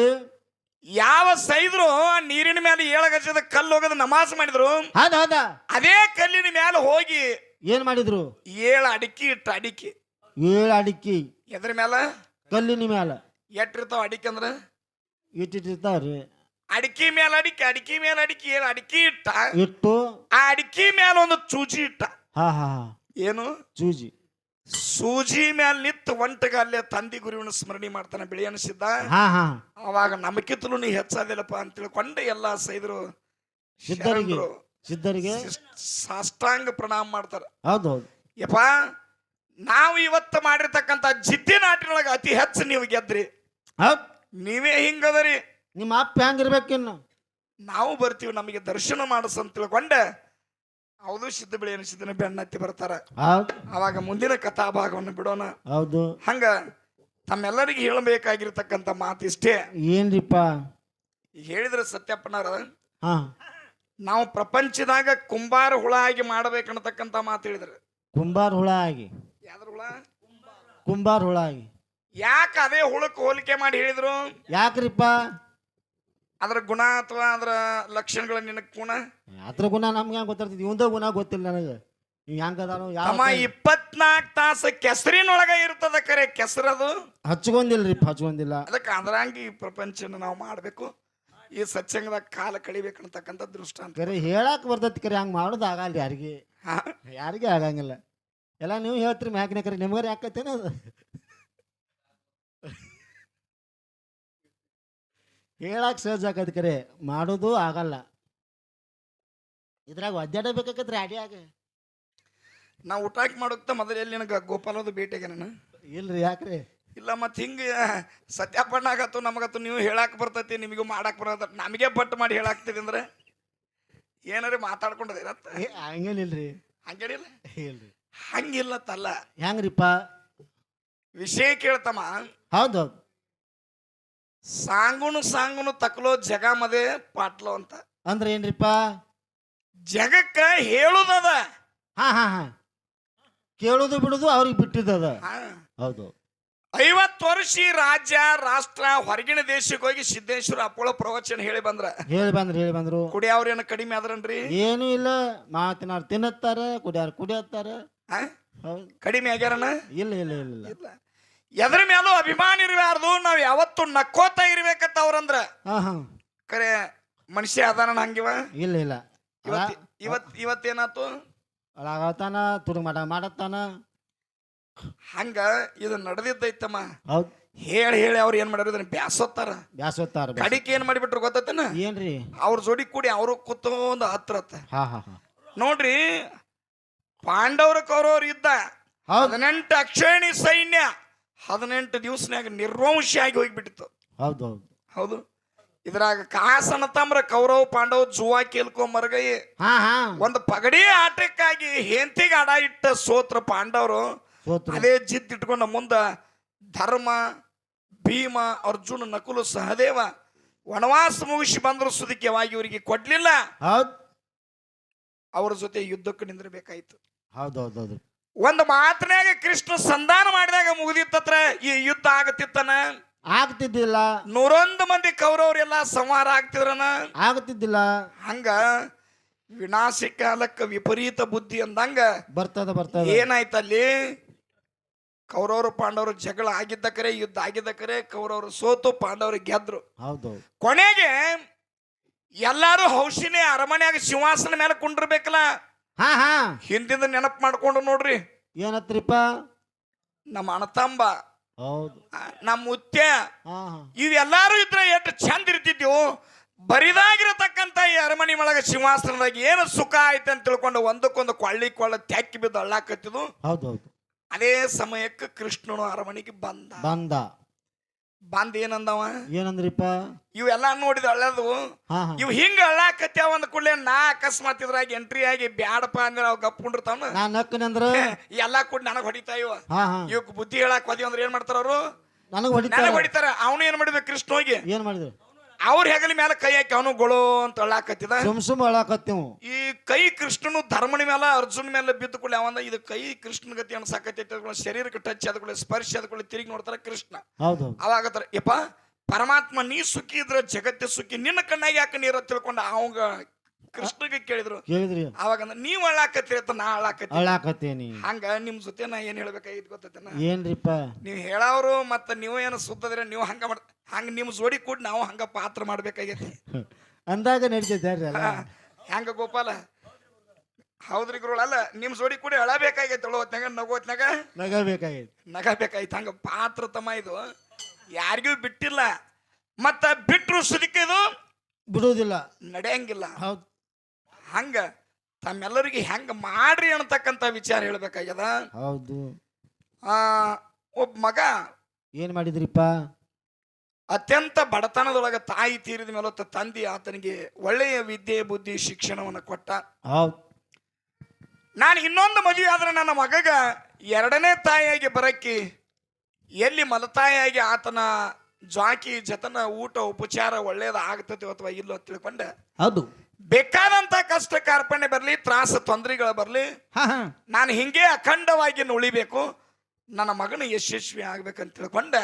ಯಾವ ಸೈದ್ರು ಆ ನೀರಿನ ಮೇಲೆ ಏಳು ಗಜದ ಕಲ್ಲು ಹೋಗದ ನಮಾಜ್ ಮಾಡಿದ್ರು. ಹೌದ ಹೌದ. ಅದೇ ಕಲ್ಲಿನ ಮೇಲೆ ಹೋಗಿ ಏನ್ ಮಾಡಿದ್ರು? ಏಳು ಅಡಿಕೆ ಇಟ್ಟ ಅಡಿಕೆ. ಏಳು ಅಡಿಕೆ. ಎದ್ರ ಮೇಲೆ ಕಲ್ಲಿನ ಮೇಲೆ ಎಟ್ಟಿರ್ತಾವ ಅಡಿಕೆ ಅಂದ್ರೆ? ಇಟ್ಟಿರ್ತಾವ್ರಿ ಅಡಿಕೆ ಮೇಲೆ ಅಡಿಕೆ ಅಡಿಕೆ ಮೇಲೆ ಅಡಿಕೆ ಏನು ಅಡಿಕೆ ಇಟ್ಟ? ಇಟ್ಟು. ಆ ಅಡಿಕೆ ಮೇಲೆ ಒಂದು ಚೂಜಿ ಇಟ್ಟ. ಹಾ ಹಾ ಹಾ. ಏನು? ಚೂಜಿ ಸೂಜಿ ಮೇಲೆ ನಿತ್ತು ಒಂಟಗ ಅಲ್ಲೇ ತಂದಿ ಗುರುವಿನ ಸ್ಮರಣೆ ಮಾಡ್ತಾನೆ ಬಿಳಿ ಅನಿಸಿದ್ದ? ಹಾ ಹಾ. ಅವಾಗ ನಮಕಿತ್ತಲು ನೀ ಹೆಚ್ಚಾದಿಲ್ಲಪ್ಪ ಅಂತ ತಿಳ್ಕೊಂಡೆ ಎಲ್ಲ ಸೈದರು ಸಿದ್ಧರಿಗೆ ಶರಣರು. ಸಿದ್ಧರಿಗೆ. ಸಾಷ್ಟಾಂಗ ಪ್ರಣಾಮ ಮಾಡ್ತಾರೆ. ಹೌದು ಹೌದು ಯಪ್ಪ ನಾವು ಇವತ್ತು ಮಾಡಿರ್ತಕ್ಕಂಥ ಜಿದ್ದಿ ನಾಟಿನೊಳಗೆ ಅತಿ ಹೆಚ್ಚು ನೀವು ಗೆದ್ರಿ. ಹೌದ್. ನೀವೇ ಹಿಂಗದರಿ. ನಿಮ್ಮ ಅಪ್ಪ ಹೆಂಗಿರ್ಬೇಕಿನ್ನು? ನಾವು ಬರ್ತೀವಿ ನಮಗೆ ದರ್ಶನ ಮಾಡಿಸ್ ಅಂತ ತಿಳ್ಕೊಂಡೆ. ಹೌದು ಸಿದ್ಧ ಬಿಳಿ ಅನಿಸಿದ್ದನ ಬೆನ್ನತ್ತಿ ಬರ್ತಾರ. ಹೌದ್. ಅವಾಗ ಮುಂದಿನ ಕಥಾಭಾಗವನ್ನು ಬಿಡೋಣ. ಹೌದು. ಹಂಗ ತಮ್ಮೆಲ್ಲರಿಗೆ ಹೇಳಬೇಕಾಗಿರ್ತಕ್ಕಂತ ಮಾತಿಷ್ಟೇ. ಏನ್ರಿಪ್ಪ? ಹೇಳಿದ್ರೆ ಸತ್ಯಪ್ಪನಾರ ಹಾ. ನಾವು ಪ್ರಪಂಚದಾಗ ಕುಂಬಾರ ಹುಳ ಆಗಿ ಮಾಡ್ಬೇಕನ್ನತಕ್ಕಂತ ಮಾತು ಹೇಳಿದ್ರು. ಕುಂಬಾರ ಹುಳ ಆಗಿ. ಯಾವ್ದ್ರ ಹುಳ? ಕುಂಬಾರ ಹುಳ ಆಗಿ. ಯಾಕೆ ಅದೇ ಹುಳಕ್ಕೆ ಹೋಲಿಕೆ ಮಾಡಿ ಹೇಳಿದ್ರು? ಯಾಕ್ರಿಪ್ಪ? ಅದ್ರ ಗುಣ ಅಥವಾ ಅದರ ಲಕ್ಷಣಗಳ ನಿನಗೆ ಗುಣ ಅದ್ರ ಗುಣ ನಮ್ಗೆ ಹೆಂಗ್ ಗೊತ್ತಿರ್ತೈತಿ ಇವಂದ ಗುಣ ಗೊತ್ತಿಲ್ಲ ನನಗೆ. ನೀವು ಹೆಂಗದಾನೋ ಯಾವ ತಮ್ಮ ಇಪ್ಪತ್ನಾಲ್ಕು ತಾಸು ಕೆಸರಿನೊಳಗ ಇರ್ತದ ಕರೆ ಕೆಸರದು? ರೀ ಹಚ್ಕೊಂಡಿಲ್ಲ ಅದಕ್ಕೆ ಅದ್ರಂಗಿ ಈ ಪ್ರಪಂಚನ ನಾವು ಮಾಡಬೇಕು. ಈ ಸತ್ಸಂಗದಾಗ ಕಾಲ ಕಳಿಬೇಕನ್ನತಕ್ಕಂಥ ದೃಷ್ಟಾಂತ. ಕರೆ ಹೇಳಕ್ ಬರ್ತೈತಿ ಕರೆ ಹಂಗ್ ಮಾಡೋದು ಆಗಲ್ಲ ಯಾರಿಗೆ. ಹಾ? ಯಾರಿಗೆ ಆಗಂಗಿಲ್ಲ. ಎಲ್ಲ ನೀವು ಹೇಳ್ತೀರಿ ಮ್ಯಾಕಿನ ಕರೆ ನಿಮ್ಗಾರ ಯಾಕತ್ತೇನ ಅದು? ಹೇಳಕ್ ಸಹಜ ಆಕೈತಿ ಕರೆ. ಮಾಡೋದು ಆಗಲ್ಲ. ಇದ್ರಾಗ ಒದ್ದಾಡಬೇಕಾಗತ್ ರೀ ಆಗ ನಾ ಊಟ ಹಾಕಿ ಮಾಡೋಕ್ತ ಮೊದಲ ಎಲ್ಲಿ ನಿನಗೆ ಗೋಪಾಲದು ಭೇಟಿಗೆ ನಾನು ಇಲ್ರಿ ಯಾಕ್ರಿ? ಇಲ್ಲ ಮತ್ತೆ ಹಿಂಗೆ ಸತ್ಯಾಪಣ್ಣಾಗತ್ತು ನಮಗತ್ತು ನೀವು ಹೇಳಕ್ ಬರ್ತೈತಿ ನಿಮಗೂ ಮಾಡಕ್ ಬರತ್ತ ನಮಗೆ ಬಟ್ ಮಾಡಿ ಹೇಳಾಕ್ತೀರಿ ಅಂದ್ರೆ ಏನಾರ ಮಾತಾಡ್ಕೊಂಡದ ಇರತ್ತ? ಏ, ಹಂಗೇನಿಲ್ರಿ ಹಂಗೇನಿಲ್ಲ ಇಲ್ರಿ. ಹಂಗಿಲ್ಲತ್ತಲ್ಲ. ಹೆಂಗ್ರಿಪ್ಪ? ವಿಷಯ ಕೇಳ್ತಮ್ಮ. ಹೌದು. ಸಾಂಗುನು ಸಾಂಗುನು ತಕಲೋ ಜಗ ಮದೆ ಪಾಟ್ಲೋ ಅಂತ. ಅಂದ್ರೆ ಏನ್ರಿಪ್ಪ? ಜಗಕ್ಕ ಹೇಳುದದ ಹಾ ಹಾ ಹಾ. ಕೇಳುದು ಬಿಡುದು ಅವ್ರಿಗೆ ಬಿಟ್ಟಿದ್ದದ. ಹೌದು. ಐವತ್ತು ವರ್ಷ ಈ ರಾಜ್ಯ ರಾಷ್ಟ್ರ ಹೊರಗಿನ ದೇಶಕ್ಕೆ ಹೋಗಿ ಸಿದ್ದೇಶ್ವರ ಅಪ್ಪಳ ಪ್ರವಚನ ಹೇಳಿ ಬಂದ್ರ. ಹೇಳಿ ಬಂದ್ರು ಹೇಳಿ ಬಂದ್ರು. ಕುಡಿಯವ್ರೇನು ಕಡಿಮೆ ಆದ್ರನ್ರಿ? ಏನೂ ಇಲ್ಲ. ಮಾತಿನಾರು ತಿನ್ನತ್ತಾರ ಕುಡಿಯಾರ ಕುಡಿಯತ್ತಾರ. ಹಾ? ಹೌದು. ಕಡಿಮೆ ಆಗ್ಯಾರನ? ಇಲ್ಲ ಇಲ್ಲ ಇಲ್ಲ ಇಲ್ಲ. ಇಲ್ಲ. ಎದ್ರ ಮೇಲೂ ಅಭಿಮಾನ ಇರಬಾರ್ದು ನಾವ್ ಯಾವತ್ತು ನಕ್ಕೋತ ಇರ್ಬೇಕತ್ತ ಅವ್ರಂದ್ರ. ಕರೆ ಮನುಷ್ಯ ಅದಾನ ಹಂಗಿವ? ಇಲ್ಲ ಇಲ್ಲ. ಇವತ್ ಇವತ್ ಇವತ್ತೇನಾತು? ಅಳಾಗತಾನ ತುಡು ಮಾಡ ಮಾಡತ್ತಾನ. ಹಂಗ ಇದು ನಡೆದಿದ್ದೈತಮ್ಮ. ಹೌದ್. ಹೇಳಿ ಹೇಳಿ ಅವ್ರು ಏನ್ ಮಾಡ್ಯಾರ ಇದನ್ನ ಬ್ಯಾಸೋತ್ತಾರ. ಬ್ಯಾಸೋತ್ತಾರ ಬ್ಯಾಸ್- ಕಡಿಕೆ ಏನ್ ಮಾಡಿಬಿಟ್ರು ಗೊತ್ತೇನ ಏನ್ರಿ? ಅವ್ರ ಜೋಡಿ ಕೂಡಿ ಅವರು ಕೂತ್ಕೊಂಡ್ ಹತ್ರತ್ತ ನೋಡ್ರಿ ಪಾಂಡವ್ರ ಕೌರವ್ರು ಇದ್ದ ಹೌದ್. ಹದಿನೆಂಟು ಅಕ್ಷಣಿ ಸೈನ್ಯ. ಹದಿನೆಂಟು ದಿವಸನಾಗ ನಿರ್ವಂಶಿಯಾಗಿ ಹೋಗಿಬಿಟ್ಟಿತ್ತು. ಹೌದು ಹೌದು. ಹೌದು ಇದ್ರಾಗ ಕಾಸನತಂಬ್ರ ಕೌರವ್ ಪಾಂಡವ್ ಜುವಾ ಕೇಳ್ಕೊ ಮರಗೈ ಹಾ ಹಾ. ಒಂದು ಪಗಡಿ ಆಟಕ್ಕಾಗಿ ಹೆಂತಿಗೆ ಅಡ ಇಟ್ಟ ಸೋತ್ರ ಪಾಂಡವರು ಸೋತ್ರು. ಅದೇ ಜಿತ್ ಇಟ್ಕೊಂಡ ಮುಂದ ಧರ್ಮ ಭೀಮ ಅರ್ಜುನ ನಕುಲು ಸಹದೇವ ವನವಾಸ ಮುಗಿಸಿ ಬಂದ್ರು ಸುದಿಕ್ಯವಾಗಿ ಇವರಿಗೆ ಕೊಡ್ಲಿಲ್ಲ. ಹೌದ್. ಅವ್ರ ಜೊತೆ ಯುದ್ಧಕ್ಕೆ ನಿಂದಿರಬೇಕಾಯ್ತು. ಹೌದು ಹೌದು ಹೌದು ಒಂದು ಮಾತನ್ಯಾಗ ಕೃಷ್ಣ ಸಂಧಾನ ಮಾಡಿದಾಗ ಮುಗಿದಿತ್ತತ್ರ ಈ ಯುದ್ಧ ಆಗತ್ತಿತ್ತನ? ಆಗ್ತಿದ್ದಿಲ್ಲ. ನೂರೊಂದು ಮಂದಿ ಕೌರವರೆಲ್ಲ ಸಂಹಾರ ಆಗ್ತಿದ್ರನ? ಆಗ್ತಿದ್ದಿಲ್ಲ. ಹಂಗ ವಿನಾಶ ಕಾಲಕ್ಕ ವಿಪರೀತ ಬುದ್ಧಿ ಅಂದಂಗ ಬರ್ತದ ಬರ್ತದ. ಏನಾಯ್ತಲ್ಲಿ? ಕೌರವರು ಪಾಂಡವರು ಜಗಳ ಆಗಿದ್ದ ಕರೆ ಯುದ್ಧ ಆಗಿದ್ದ ಕರೆ ಕೌರವರು ಸೋತು ಪಾಂಡವರು ಗೆದ್ರು. ಹೌದು. ಹೌದು ಕೊನೆಗೆ ಎಲ್ಲಾರು ಹೌಸಿನೇ ಅರಮನೆಯಾಗ ಸಿಂಹಾಸನ ಮೇಲೆ ಕುಂಡಿರ್ಬೇಕಲ್ಲ? ಹಾ ಹಾ. ಹಿಂದಿಂದ ನೆನಪು ಮಾಡ್ಕೊಂಡು ನೋಡ್ರಿ. ಏನತ್ರಿಪ್ಪ? ನಮ್ಮ ಅಣತಂಬ ಹೌದು. ಆ, ನಮ್ಮ ಮುತ್ಯ ಹಾ ಹಾ. ಇವೆಲ್ಲಾರು ಇದ್ರೆ ಎಷ್ಟು ಚಂದ ಇರ್ತಿದ್ವು. ಬರಿದಾಗಿರತಕ್ಕಂತ ಈ ಅರಮನೆ ಒಳಗೆ ಸಿಂಹಾಸನದಾಗ ಏನು ಸುಖ ಆಯ್ತು ಅಂತ ತಿಳ್ಕೊಂಡು ಒಂದಕ್ಕೊಂದು ಕೊಳ್ಳಿ ಕೊಳ್ಳ ತ್ಯಾಕಿ ಬಿದ್ದು ಅಳ್ಳಾಕತ್ತಿದ್ವು. ಹೌದು ಹೌದು. ಅದೇ ಸಮಯಕ್ಕೆ ಕೃಷ್ಣನು ಅರಮನೆಗೆ ಬಂದ. ಬಂದ. ಬಂದ್ ಏನಂದವ? ಏನಂದ್ರಿಪ್ಪ? ಇವೆಲ್ಲ ನೋಡಿದ ಅಳ್ಳದು ಇವ್ ಹಿಂಗ ಅಳ್ಳಾಕತ್ಯಾವ ಅಂದ ಕೂಡಲೇ ನಾ ಅಕಸ್ಮಾತ್ ಇದ್ರಾಗ ಎಂಟ್ರಿ ಆಗಿ ಬ್ಯಾಡಪ್ಪ ಅಂದ್ರೆ ಅವ್ ಗಪ್ ಕುಂಡಿರ್ತಾವ ನಾ ನಕ್ಕನಂದ್ರ ಎಲ್ಲಾ ಕೂಡ ನನಗ್ ಹೊಡಿತಾ ಇವ. ಇವಕ್ ಬುದ್ಧಿ ಹೇಳಕ್ ಹೋದಿ ಅಂದ್ರೆ ಏನ್ ಮಾಡ್ತಾರ ಅವ್ರು? ನನಗ್ ಹೊಡಿತಾರ. ನನಗ್ ಹೊಡಿತಾರ. ಅವನು ಏನ್ ಮಾಡಿದ ಕೃಷ್ಣ ಹೋಗಿ. ಏನ್ ಮಾಡಿದ್ರು? ಅವ್ರ ಹೆಗಲ ಮೇಲೆ ಕೈ ಹಾಕಿ ಅವನು ಗೊಳು ಅಂತ ಅಳ್ಳಾಕತ್ತಿದ. ಸುಮ್ ಸುಮ್ ಅಳಾಕತ್ತೇವು ಈ ಕೈ ಕೃಷ್ಣನು ಧರ್ಮನ ಮೇಲೆ ಅರ್ಜುನ ಮೇಲೆ ಬಿದ್ದು ಕೂಡಲೇ ಅವಂದ ಇದು ಕೈ ಕೃಷ್ಣನ ಗತಿ ಅನ್ಸಾಕತ್ತೈತಿ ಅದ್ಕೊಳ್ಳಿ ಶರೀರಕ್ಕೆ ಟಚ್ ಅದ್ಕೊಳ್ಳಿ ಸ್ಪರ್ಶ ಅದ್ಕೊಳ್ಳಿ ತಿರುಗಿ ನೋಡ್ತಾರ ಕೃಷ್ಣ. ಹೌದು ಅವಾಗತ್ತಾರ ಯಪ್ಪ ಪರಮಾತ್ಮ ನೀ ಸುಖಿ ಇದ್ರೆ ಜಗತ್ತೇ ಸುಖಿ ನಿನ್ನ ಕಣ್ಣಾಗ ಯಾಕೆ ನೀರ ತಿಳ್ಕೊಂಡ ಅವಂಗ ಕೃಷ್ಣಗೆ ಕೇಳಿದ್ರು ಕೇಳಿದ್ರಿ. ಅವಾಗ ಅಂದ, ನೀವ್ ಅಳ್ಳಾಕತ್ತೀರಿ ಅಂತ ನಾ ಅಳಾಕತ್ತೇನಿ ಹಂಗ ನಿಮ್ ಜೊತೆ ನಾ ಏನ್ ಹೇಳ್ಬೇಕಾಗಿತ್ತು ಗೊತ್ತೈತೇನ? ಏನ್ರಿಪ್ಪ? ನೀವ್ ಹೇಳವ್ರು ಮತ್ತ ನೀವು ಏನು ಸುತ್ತದ್ರೆ ನೀವು ಹಂಗ ಮಾಡ್ ಹಂಗ ನಿಮ್ ಜೋಡಿ ಕೂಡ ನಾವು ಹಂಗ ಪಾತ್ರ ಮಾಡ್ಬೇಕಾಗೈತಿ. ಅಂದಾಗ ನಡೀತೈತೆ ಅಲ್ಲ? ಹೆಂಗ ಗೋಪಾಲ? ಹೌದ್ರಿ ಗುರುಳ ಅಲ್ಲ ನಿಮ್ ಜೋಡಿ ಕೂಡ ಹೇಳಬೇಕಾಗೈತಿ ಹೊತ್ನಾಗ ನಗೋತ್ನಾಗ ನಗಬೇಕಾಗೈತಿ. ನಗಬೇಕಾಯ್ತು ಹಂಗ ಪಾತ್ರ ತಮ್ಮ ಇದು. ಯಾರಿಗೂ ಬಿಟ್ಟಿಲ್ಲ. ಮತ್ತ ಬಿಟ್ರು ಸುದಿಕ್ಕೆ ಇದು ಬಿಡುವುದಿಲ್ಲ ನಡೆಯಂಗಿಲ್ಲ. ಹೌದು. ಹಂಗ ತಮ್ಮೆಲ್ಲರಿಗೆ ಹೆಂಗ ಮಾಡ್ರಿ ಅನ್ನತಕ್ಕಂತ ವಿಚಾರ ಹೇಳ್ಬೇಕಾಗ್ಯದ? ಹೌದು. ಆ ಒಬ್ಬ ಮಗ ಏನ್ ಮಾಡಿದ್ರಿಪ್ಪ? ಅತ್ಯಂತ ಬಡತನದೊಳಗ ತಾಯಿ ತೀರಿದ ಮೇಲೆ ತಂದೆ ಆತನಿಗೆ ಒಳ್ಳೆಯ ವಿದ್ಯೆ ಬುದ್ಧಿ ಶಿಕ್ಷಣವನ್ನು ಕೊಟ್ಟ. ಹೌದು. ನಾನು ಇನ್ನೊಂದು ಮದುವೆ ಆದ್ರೆ ನನ್ನ ಮಗಗ ಎರಡನೇ ತಾಯಿಯಾಗಿ ಬರಕ್ಕಿ ಎಲ್ಲಿ ಮಲತಾಯಿಯಾಗಿ ಆತನ ಜಾಕಿ ಜತನ ಊಟ ಉಪಚಾರ ಒಳ್ಳೇದ ಆಗ್ತದೆ ಅಥವಾ ಇಲ್ಲೋ ತಿಳ್ಕೊಂಡೆ. ಹೌದು. ಬೇಕಾದಂತ ಕಷ್ಟ ಕಾರ್ಪಣ್ಯ ಬರಲಿ ತ್ರಾಸ ತೊಂದರೆಗಳು ಬರಲಿ ನಾನು ಹಿಂಗೆ ಅಖಂಡವಾಗಿ ಉಳಿಬೇಕು ನನ್ನ ಮಗನ ಯಶಸ್ವಿ ಆಗ್ಬೇಕಂತ ತಿಳ್ಕೊಂಡೆ.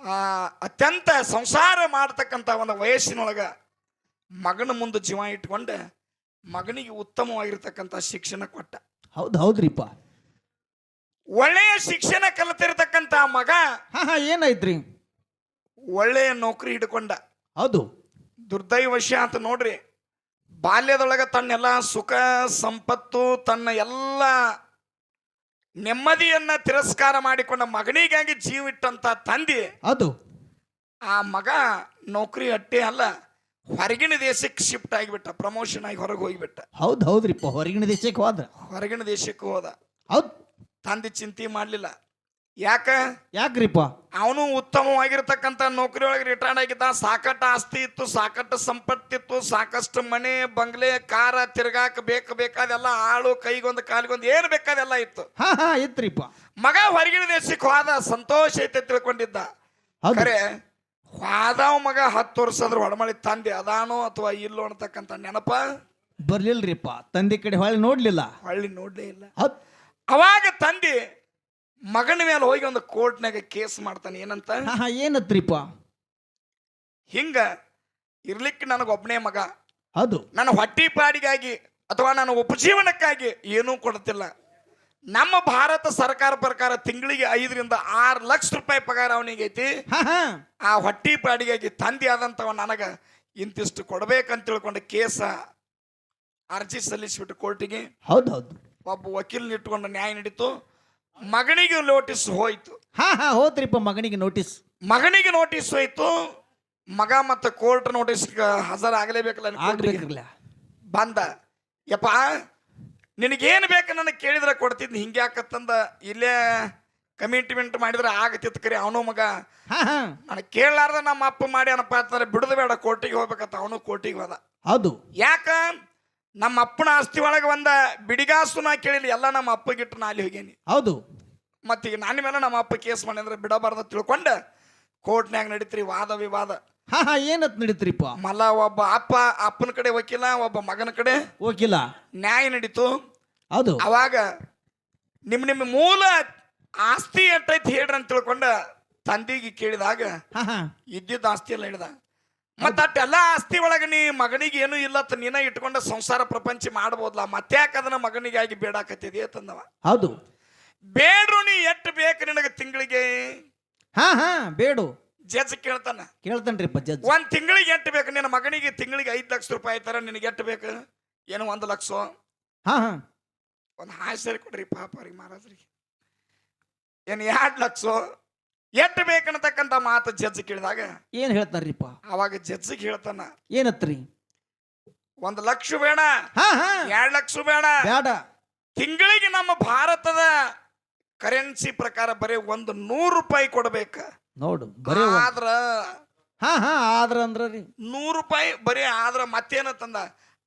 ಆ ಅತ್ಯಂತ ಸಂಸಾರ ಮಾಡ್ತಕ್ಕಂಥ ಒಂದು ವಯಸ್ಸಿನೊಳಗ ಮಗನ ಮುಂದೆ ಜೀವ ಇಟ್ಕೊಂಡೆ ಮಗನಿಗೆ ಉತ್ತಮವಾಗಿರ್ತಕ್ಕಂಥ ಶಿಕ್ಷಣ ಕೊಟ್ಟ. ಹೌದು ಹೌದ್ರಿಪ್ಪ. ಒಳ್ಳೆಯ ಶಿಕ್ಷಣ ಕಲಿತಿರ್ತಕ್ಕಂತ ಮಗ ಹಾ ಹಾ ಏನಾಯ್ತ್ರಿ? ಒಳ್ಳೆಯ ನೌಕರಿ ಹಿಡ್ಕೊಂಡ. ಹೌದು. ದುರ್ದೈವಶ ಅಂತ ನೋಡ್ರಿ. ಬಾಲ್ಯದೊಳಗ ತನ್ನೆಲ್ಲ ಸುಖ ಸಂಪತ್ತು ತನ್ನ ಎಲ್ಲ ನೆಮ್ಮದಿಯನ್ನ ತಿರಸ್ಕಾರ ಮಾಡಿಕೊಂಡ ಮಗನಿಗಾಗಿ ಜೀವಿಟ್ಟಂತ ತಂದೆ ಅದು ಆ ಮಗ ನೌಕರಿ ಅಟ್ಟೆ ಅಲ್ಲ ಹೊರಗಿನ ದೇಶಕ್ಕೆ ಶಿಫ್ಟ್ ಆಗಿಬಿಟ್ಟ ಪ್ರಮೋಷನ್ ಆಗಿ ಹೊರಗೆ ಹೋಗಿಬಿಟ್ಟ. ಹೌದು ಹೌದ್ರಿಪ್ಪ ಹೊರಗಿನ ದೇಶಕ್ಕೆ ಹೋದ್ರ. ಹೊರಗಿನ ದೇಶಕ್ಕೆ ಹೋದ. ಹೌದ್. ತಂದೆ ಚಿಂತೆ ಮಾಡಲಿಲ್ಲ. ಯಾಕ? ಯಾಕ್ರಿಪ್ಪ? ಅವನು ಉತ್ತಮವಾಗಿರ್ತಕ್ಕಂಥ ನೌಕರಿ ಒಳಗೆ ರಿಟೈರ್ಡ್ ಆಗಿದ್ದ. ಸಾಕಷ್ಟು ಆಸ್ತಿ ಇತ್ತು ಸಾಕಷ್ಟು ಸಂಪತ್ತಿತ್ತು ಸಾಕಷ್ಟು ಮನೆ ಬಂಗ್ಲೆ ಕಾರ ತಿರ್ಗಾಕ ಬೇಕು ಬೇಕಾದೆಲ್ಲ ಆಳು ಕೈಗೊಂದು ಕಾಲಿಗೊಂದು ಏನು ಬೇಕಾದೆಲ್ಲ ಇತ್ತು. ಹಾ ಹಾ ಇತ್ರಿಪ್ಪ. ಮಗ ಹೊರಗಿನ ದೇಶಕ್ಕೆ ಹೋದ ಸಂತೋಷ ಐತೆ ತಿಳ್ಕೊಂಡಿದ್ದ. ಹೌದು. ಖರೆ ಹೋದವ ಮಗ ಹತ್ತು ವರ್ಷದ್ರ ಹೊಡಮಳಿ ತಂದೆ ಅದಾನೋ ಅಥವಾ ಇಲ್ಲೋ ಅಂತಕ್ಕಂಥ ನೆನಪ? ಬರ್ಲಿಲ್ರಿಪ್ಪ. ತಂದೆ ಕಡೆ ಹೊಳ್ಳಿ ನೋಡ್ಲಿಲ್ಲ. ಹೊಳ್ಳಿ ನೋಡ್ಲೇ ಇಲ್ಲ. ಅವಾಗ ತಂದೆ ಮಗನ ಮೇಲೆ ಹೋಗಿ ಒಂದು ಕೋರ್ಟ್ನಾಗ ಕೇಸ್ ಮಾಡ್ತಾನೆ ಏನಂತ? ಏನತ್ರಿಪ ಏನತ್ರಿಪ್ಪ? ಹಿಂಗ ಇರ್ಲಿಕ್ಕೆ ನನಗೊಬ್ಬನೇ ಮಗ. ಅದು ನನ್ನ ಹೊಟ್ಟಿ ಪಾಡಿಗಾಗಿ ಅಥವಾ ನನ್ನ ಉಪಜೀವನಕ್ಕಾಗಿ ಏನೂ ಕೊಡ್ತಿಲ್ಲ. ನಮ್ಮ ಭಾರತ ಸರ್ಕಾರ ಪ್ರಕಾರ ತಿಂಗಳಿಗೆ ಐದರಿಂದ ಆರು ಲಕ್ಷ ರೂಪಾಯಿ ಪಗಾರ ಅವನಿಗೆ ಐತಿ ಆ ಹೊಟ್ಟಿ ಪಾಡಿಗಾಗಿ ತಂದೆ ಆದಂತವ ನನಗ ಇಂತಿಷ್ಟು ಕೊಡ್ಬೇಕಂತ ತಿಳ್ಕೊಂಡು ಕೇಸ ಅರ್ಜಿ ಸಲ್ಲಿಸಿಬಿಟ್ಟು ಕೋರ್ಟಿಗೆ. ಹೌದು ಹೌದು. ಒಬ್ಬ ವಕೀಲನ ಇಟ್ಕೊಂಡು ನ್ಯಾಯ ನಡೀತು ಮಗನಿಗೆ ನೋಟಿಸ್ ಹೋಯ್ತು. ಹಾ ಹಾ ಹೋದ್ರಿಪ್ಪ ಮಗನಿಗೆ ನೋಟಿಸ್ ಮಗನಿಗೆ ನೋಟಿಸ್ ಹೋಯ್ತು. ಮಗ ಮತ್ತು ಕೋರ್ಟ್ ನೋಟಿಸ್ ಹಾಜರಾಗಲೇಬೇಕಲ್ಲ ಅಲ್ಲಿ court ಗೆ. ಆಗ್ಬೇಕಿರ್ಲ ಬಂದ. ಯಪ್ಪ ನಿನಗೇನು ಬೇಕು ನನಗೆ ಕೇಳಿದ್ರೆ ಕೊಡ್ತಿದ್ದೆ ಹಿಂಗೆ ಯಾಕತ್ತಂದ? ಇಲ್ಲೇ ಕಮಿಟ್ಮೆಂಟ್ ಮಾಡಿದ್ರೆ ಆಗತ್ತಿತ್ತು ಕರಿ ಅವನು ಮಗ. ಹಾ ಹಾ. ನನಗೆ ಕೇಳಲಾರ್ದ ನಮ್ಮ ಅಪ್ಪ ಮಾಡಿ ಏನಪ್ಪ ಅಂತಂದ್ರೆ ಬಿಡದು ಬೇಡ ಕೋರ್ಟಿಗೆ ಹೋಗ್ಬೇಕಂತ ಅವನು ಕೋರ್ಟಿಗೆ ಹೋದ. ಹೌದು. ಯಾಕ? ನಮ್ಮ ಅಪ್ಪನ ಆಸ್ತಿ ಒಳಗೆ ಒಂದ ಬಿಡಿಗಾಸು ನಾ ಕೇಳಿಲ್ಲ ಎಲ್ಲ ನಮ್ಮ ಅಪ್ಪಗಿಟ್ಟು ನಾ ಅಲ್ಲಿ ಹೋಗೇನಿ. ಹೌದು. ಮತ್ತೀಗ ನನ್ನ ಮೇಲೆ ನಮ್ಮ ಅಪ್ಪ ಕೇಸ್ ಮಾಡಿ ಅಂದ್ರೆ ತಿಳ್ಕೊಂಡ ಕೋರ್ಟ್ನ್ಯಾಗ ನಡೀತ್ರಿ ವಾದ ವಿವಾದ. ಹಾ ಹಾ ಏನತ್ ನಡೀತ್ರಿಪ್ಪ? ಮಲ್ಲ ಒಬ್ಬ ಅಪ್ಪ ಅಪ್ಪನ ಕಡೆ ವಕೀಲ ಒಬ್ಬ ಮಗನ ಕಡೆ ವಕೀಲ. ನ್ಯಾಯ ನಡೀತು. ಹೌದು. ಅವಾಗ ನಿಮ್ಮ ನಿಮ್ಮ ಮೂಲ ಆಸ್ತಿ ಎಟ್ಟೈತಿ ಹೇಳ್ರಿ ಅಂತ ತಿಳ್ಕೊಂಡ ತಂದಿಗೆ ಕೇಳಿದಾಗ ಹಾ ಹಾ. ಇದ್ದಿದ್ದ ಆಸ್ತಿ ಎಲ್ಲ ಹಿಡ್ದ. ಮತ್ತ ಅಟ್ಟೆಲ್ಲ ಆಸ್ತಿ ಒಳಗೆ ನೀ ಮಗನಿಗೆ ಏನು ಇಲ್ಲ ನೀನ ಇಟ್ಕೊಂಡ ಸಂಸಾರ ಪ್ರಪಂಚ ಮಾಡ್ಬೋದ್ಲ ಮತ್ತ್ಯಾಕ ಅದನ್ನ ಮಗನಿಗಾಗಿ ಬೇಡಕತ್ತಿದೀಯ ತಂದವ ಹೌದು. ಬೇಡ್ರು ನೀ ಎಟ್ಟು ಬೇಕು ನಿನಗೆ ತಿಂಗಳಿಗೆ? ಹಾ ಹಾ ಬೇಡು. ಜಜ್ ಕೇಳ್ತಾನ. ಕೇಳ್ತಾನ್ರಿ ಜಜ್ ಒಂದ್ ತಿಂಗಳಿಗೆ ಎಟ್ಟು ಬೇಕು? ನಿನ್ನ ಮಗನಿಗೆ ತಿಂಗಳಿಗೆ ಐದ್ ಲಕ್ಷ ರೂಪಾಯಿ ಆಯ್ತಾರ ನಿನಗೆ ಎಟ್ಟು ಬೇಕು? ಏನು ಒಂದ್ ಲಕ್ಷ. ಹಾ ಹಾ. ಒಂದು ಹಾಸ್ಯ ಕೊಡ್ರಿ ಪಾಪ ಅವ್ರಿಗೆ ಮಹಾರಾಜರಿಗೆ. ಏನು ಎರಡ್ ಲಕ್ಷ? ಎಟ್ಟು ಬೇಕನ್ನತಕ್ಕಂಥ ಮಾತು ಜಜ್ಜಿ ಕೇಳಿದಾಗ ಏನ್ ಹೇಳ್ತಾರ್ರಿಪ್ಪ? ಅವಾಗ ಜಜ್ಜಿಗೆ ಹೇಳ್ತಾನ ಏನತ್ರಿ? ಒಂದು ಲಕ್ಷ ಬೇಡ ಎರಡ್ ಲಕ್ಷ ಬೇಡ. ಬೇಡ ತಿಂಗಳಿಗೆ ನಮ್ಮ ಭಾರತದ ಕರೆನ್ಸಿ ಪ್ರಕಾರ ಬರೀ ಒಂದು ನೂರು ರೂಪಾಯಿ ಕೊಡ್ಬೇಕ. ನೋಡು ಆದ್ರ ಹಾ ಹಾ ಆದ್ರ ಅಂದ್ರ ರೀ ನೂರು ರೂಪಾಯಿ ಬರೀ ಆದ್ರ ಮತ್ತೇನತ್ತಂದ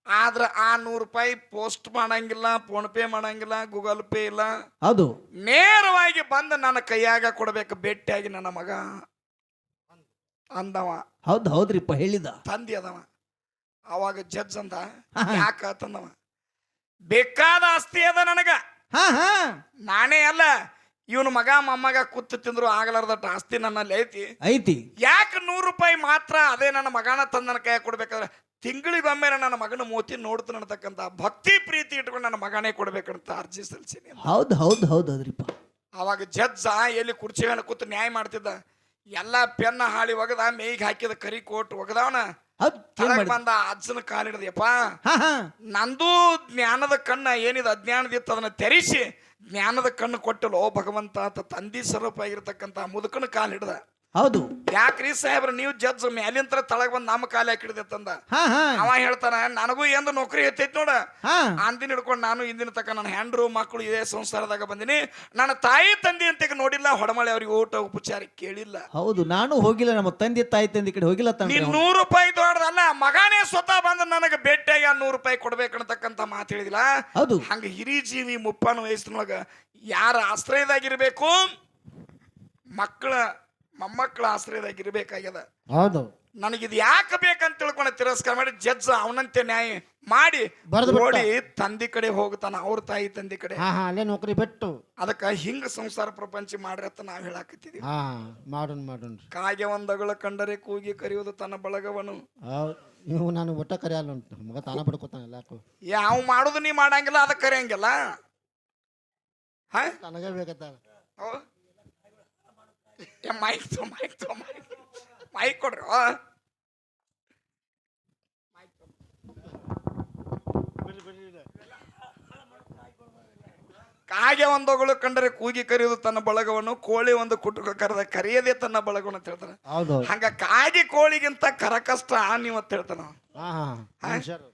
ಆದ್ರ ಆ ನೂರು ರೂಪಾಯಿ ಪೋಸ್ಟ್ ಮಾಡಂಗಿಲ್ಲ ಫೋನ್ ಪೇ ಮಾಡಂಗಿಲ್ಲ ಗೂಗಲ್ ಪೇ ಇಲ್ಲ. ಅದು. ನೇರವಾಗಿ ಬಂದು ನನ್ನ ಕೈಯಾಗ ಕೊಡ್ಬೇಕು ಭೇಟಿಯಾಗಿ ನನ್ನ ಮಗ. ಅಂದವ. ಹೌದು ಹೌದ್ರಿಪ್ಪ ಹೇಳಿದ. ತಂದಿ ಅದವ. ಅವಾಗ ಜಡ್ಜ್ ಅಂದ. ಯಾಕ ತಂದವ ಬೇಕಾದ ಆಸ್ತಿ ಅದ ನನಗ. ಹಾ ಹಾ. ನಾನೇ ಅಲ್ಲ ಇವನು ಮಗ ಮೊಮ್ಮಗ ಕೂತು ತಿಂದ್ರು ಆಗಲಾರ್ದಟ್ಟ ಆಸ್ತಿ ನನ್ನಲ್ಲಿ ಐತಿ. ಐತಿ. ಯಾಕೆ ನೂರು ರೂಪಾಯಿ ಮಾತ್ರ ಅದೇ ನನ್ನ ಮಗನ ತಂದನ ನನ್ನ ಕೈ ಕೊಡ್ಬೇಕಾದ್ರೆ ತಿಂಗಳಿಗೊಮ್ಮೆ ನನ್ನ ಮಗನ ಮೋತಿ ನೋಡ್ತಾನೆ ಅನ್ನತಕ್ಕಂಥ ಭಕ್ತಿ ಪ್ರೀತಿ ಇಟ್ಕೊಂಡು ನನ್ನ ಮಗನೇ ಕೊಡ್ಬೇಕಂತ ಅರ್ಜಿ ಸಲ್ಲಿಸೀನಿ ಹೌದ್ ಹೌದ್ ಹೌದ್ ಅದ್ರಿಪ್ಪ ಅವಾಗ ಜಜ್ಜ ಎಲ್ಲಿ ಕುರ್ಚಿ ಮೇಲೆ ಕೂತು ನ್ಯಾಯ ಮಾಡ್ತಿದ್ದ. ಎಲ್ಲ ಪೆನ್ನ ಹಾಳಿ ಒಗದ ಮೇಯ್ಗೆ ಹಾಕಿದ ಕರಿ ಕೋಟ್ ಒಗದವನ. ತಳಗ್? ಬಂದ ಅಜ್ಜನ ಕಾಲಿಡದಪ್ಪ ನಂದು ಜ್ಞಾನದ ಕಣ್ಣ ಏನಿದೆ ಅಜ್ಞಾನದಿತ್ತು ಅದನ್ನ ತೆರಿಸಿ ಜ್ಞಾನದ ಕಣ್ಣು ಕೊಟ್ಟಲು ಭಗವಂತ ಅಂತ ತಂದಿ ಸ್ವರೂಪ ಆಗಿರ್ತಕ್ಕಂಥ ಮುದುಕನ ಕಾಲಿಡ್ದ. ಹೌದು. ಯಾಕ್ರಿ ಸಾಹೇಬ್ರ ನೀವು ಜಡ್ಜ್ ಮ್ಯಾಲಿಂತ್ರ ತಳಗ್ ಬಂದ್ ನಮ್ಮ ಕಾಲ ಹಾಕಿಡ್ದೆ ತಂದ ಹಾ ಹಾ. ಅವ ಹೇಳ್ತಾನ ನನಗೂ ಎಂದು ನೌಕರಿ ಎತ್ತೈತಿ ನೋಡ. ಹಾ. ಅಂದಿನ ಹಿಡ್ಕೊಂಡು ನಾನು ಇಂದಿನ ತಕ್ಕ ನನ್ನ ಹೆಂಡ್ರು ಮಕ್ಕಳು ಇದೇ ಸಂಸಾರದಾಗ ಬಂದಿನಿ. ನನ್ನ ತಾಯಿ ತಂದೆ ಅಂತ ನೋಡಿಲ್ಲ ಹೊಡಮಳೆ ಅವ್ರಿಗೆ ಊಟ ಉಪಚಾರ ಕೇಳಿಲ್ಲ. ಹೌದು ನಾನು ಹೋಗಿಲ್ಲ ನಮ್ಮ ತಂದೆ ತಾಯಿ ತಂದೆ ಕಡೆ ಹೋಗಿಲ್ಲ ತಂದೆ. ನೂರು ರೂಪಾಯಿ ದೊಡ್ಡದಲ್ಲ ಮಗನೇ ಸ್ವತಃ ಬಂದು ನನಗೆ ಭೇಟಿಯಾಗಿ ಆ ನೂರು ರೂಪಾಯಿ ಕೊಡ್ಬೇಕಂತಕ್ಕಂತ ಮಾತು ಹೇಳಿದಿಲ್ಲ. ಹೌದು. ಹಂಗ ಹಿರಿ ಜೀವಿ ಮುಪ್ಪನ ವಯಸ್ಸಿನೊಳಗ ಯಾರ ಆಶ್ರಯದಾಗಿರ್ಬೇಕು? ಮಕ್ಕಳ ಮೊಮ್ಮಕ್ಕಳ ಆಶ್ರಯದಾಗಿರ್ಬೇಕಾಗ್ಯದ. ಹೌದು. ನನಗಿದು ಯಾಕೆ ಬೇಕಂತ ತಿಳ್ಕೊಂಡು ತಿರಸ್ಕಾರ ಮಾಡಿ ಜಡ್ಜ್ ಅವನಂತೆ ನ್ಯಾಯ ಮಾಡಿ ಬರ್ದ್ ತಂದಿ ಕಡೆ ಹೋಗ್ತಾನ ಅವ್ರ ತಾಯಿ ತಂದೆ ಕಡೆ. ಹಾ ಹಾ ಅಲ್ಲೇ ನೌಕರಿ ಬಿಟ್ಟು. ಅದಕ್ಕ ಹಿಂಗ ಸಂಸಾರ ಪ್ರಪಂಚ ಮಾಡ್ರಿ ಅಂತ ನಾವ್ ಹೇಳಾಕತ್ತಿದೀವಿ. ಹಾ ಮಾಡೋಣ ಕಾಗೆ ಒಂದಗಳ ಕಂಡರೆ ಕೂಗಿ ಕರೆಯುವುದು ತನ್ನ ಬಳಗವನು. ಹೌದು ನೀವು ನಾನು ಒಟ್ಟ ಕರೆಯಲ್ಲ ಉಂಟು. ಮಗ ತಾನ ಬಿಡ್ಕೊತಾನೆ ಯಾವ ಮಾಡುದು ನೀ ಮಾಡಂಗಿಲ್ಲ ಅದಕ್ಕೆ ಕರೆಯಂಗಿಲ್ಲ. ಹ? ನನಗೆ ಬೇಕತ್ತಾಗ ಓ. ಏ ಮೈಕ್ ತೊ ಮೈಕ್ ತೊ ಮೈಕ್ ಮೈಕ್ ಕೊಡ್ರಿ. ಕಾಗೆ ಒಂದೊಗಳು ಕಂಡರೆ ಕೂಗಿ ಕರೆಯುವುದು ತನ್ನ ಬಳಗವನ್ನು ಕೋಳಿ ಒಂದು ಕುಟುಕ ಕರೆದ ಕರೆಯದೇ ತನ್ನ ಬಳಗವನ್ನು ಅಂತ ಹೇಳ್ತಾನೆ. ಹೌದು ಹಂಗ ಕಾಗೆ ಕೋಳಿಗಿಂತ ಕರ ಕಷ್ಟ ನೀವು ಅಂತ ಹೇಳ್ತಾನ ಅವ. ಹಾ ಹಾ ಮನುಷ್ಯರು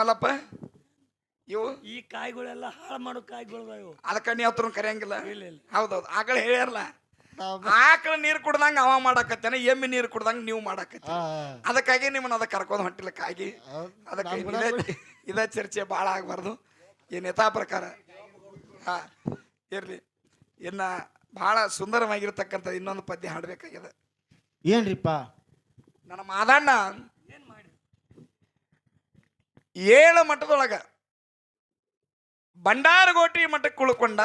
ಮಲ್ಲಪ್ಪ? ಇವು? ಈ ಕಾಯಿಗಳೆಲ್ಲ ಹಾಳು ಮಾಡೋ ಕಾಯಿಗಳು ಇವು ಅದಕ್ಕ ನೀ ಹತ್ರ ಕರೆಯಂಗಿಲ್ಲ? ಇಲ್ಲ ಇಲ್ಲ. ಹೌದೌದು. ಆಗಳು ಹೇಳ್ಯಾರಲ್ಲ? ಆಕಳ ನೀರು ಕುಡ್ದಂಗ ಅವ ಮಾಡಾಕತ್ತೇನೆ ಎಮ್ಮಿ ನೀರು ಕುಡ್ದಂಗ ನೀವು ಮಾಡಾಕತ್ತಿ ಅದಕ್ಕಾಗಿ ನಿಮ್ಮನ್ನ ಅದಕ್ಕೆ ಕರ್ಕೊಂಡು ಹೊಂಟಿಲಕ್ಕಾಗಿ. ಅದಕ್ಕೆ ಇದೇ ಚರ್ಚೆ ಭಾಳ ಆಗಬಾರ್ದು. ಈ ಯಥಾ ಪ್ರಕಾರ? ಹಾ ಇರ್ಲಿ. ಇನ್ನ ಬಹಳ ಸುಂದರವಾಗಿರ್ತಕ್ಕಂಥ ಇನ್ನೊಂದು ಪದ್ಯ ಹಾಡ್ಬೇಕಾಗ್ಯದ ಏನ್ರಿಪ್ಪ? ನನ್ನ ಮಾದಣ್ಣ ಏಳು ಮಠದೊಳಗ ಬಂಡಾರಗೋಟಿ ಮಠಕ್ಕೆ ಉಳ್ಕೊಂಡ